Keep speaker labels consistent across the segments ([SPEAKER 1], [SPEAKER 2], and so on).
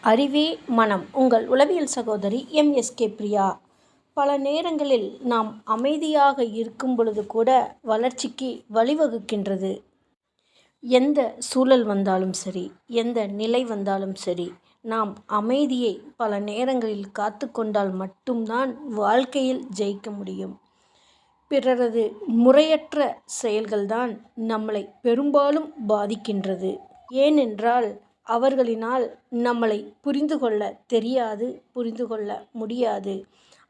[SPEAKER 1] அறிவே மனம். உங்கள் உளவியல் சகோதரி எம்எஸ்கே பிரியா. பல நேரங்களில் நாம் அமைதியாக இருக்கும் பொழுது கூட வளர்ச்சிக்கு வழிவகுக்கின்றது. எந்த சூழல் வந்தாலும் சரி எந்த நிலை வந்தாலும் சரி நாம் அமைதியை பல நேரங்களில் காத்து கொண்டால் மட்டும்தான் வாழ்க்கையில் ஜெயிக்க முடியும். பிறரது முறையற்ற செயல்கள்தான் நம்மளை பெரும்பாலும் பாதிக்கின்றது. ஏனென்றால் அவர்களினால் நம்மளை புரிந்து கொள்ள தெரியாது புரிந்து கொள்ள முடியாது.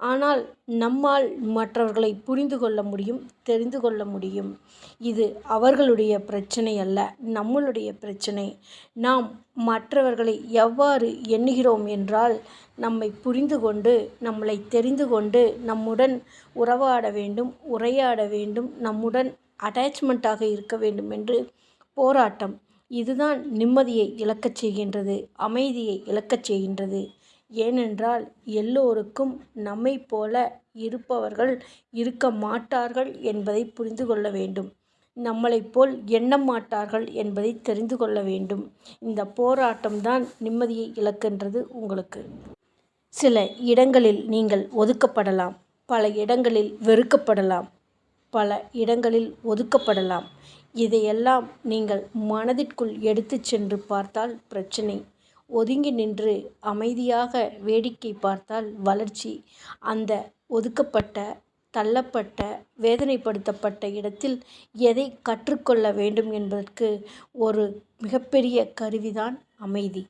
[SPEAKER 1] ஆனால் நம்மால் மற்றவர்களை புரிந்து கொள்ள முடியும் தெரிந்து கொள்ள முடியும். இது அவர்களுடைய பிரச்சனை அல்ல நம்மளுடைய பிரச்சனை. நாம் மற்றவர்களை எவ்வாறு எண்ணுகிறோம் என்றால் நம்மை புரிந்து கொண்டு நம்மளை தெரிந்து கொண்டு நம்முடன் உறவாட வேண்டும் உரையாட வேண்டும் நம்முடன் அட்டாச்மெண்ட்டாக இருக்க வேண்டும் என்று போராட்டம். இதுதான் நிம்மதியை இழக்கச் செய்கின்றது அமைதியை இழக்கச் செய்கின்றது. ஏனென்றால் எல்லோருக்கும் நம்மை போல இருப்பவர்கள் இருக்க மாட்டார்கள் என்பதை புரிந்து கொள்ள வேண்டும். நம்மளைப் போல் எண்ண மாட்டார்கள் என்பதை தெரிந்து கொள்ள வேண்டும். இந்த போராட்டம்தான் நிம்மதியை இழக்கின்றது உங்களுக்கு. சில இடங்களில் நீங்கள் ஒதுக்கப்படலாம் பல இடங்களில் வெறுக்கப்படலாம் பல இடங்களில் ஒதுக்கப்படலாம். இதையெல்லாம் நீங்கள் மனதிற்குள் எடுத்து சென்று பார்த்தால் பிரச்சனை. ஒதுங்கி நின்று அமைதியாக வேடிக்கை பார்த்தால் வளர்ச்சி. அந்த ஒதுக்கப்பட்ட தள்ளப்பட்ட வேதனைப்படுத்தப்பட்ட இடத்தில் எதை கற்றுக்கொள்ள வேண்டும் என்பதற்கு ஒரு மிகப்பெரிய கருவிதான் அமைதி.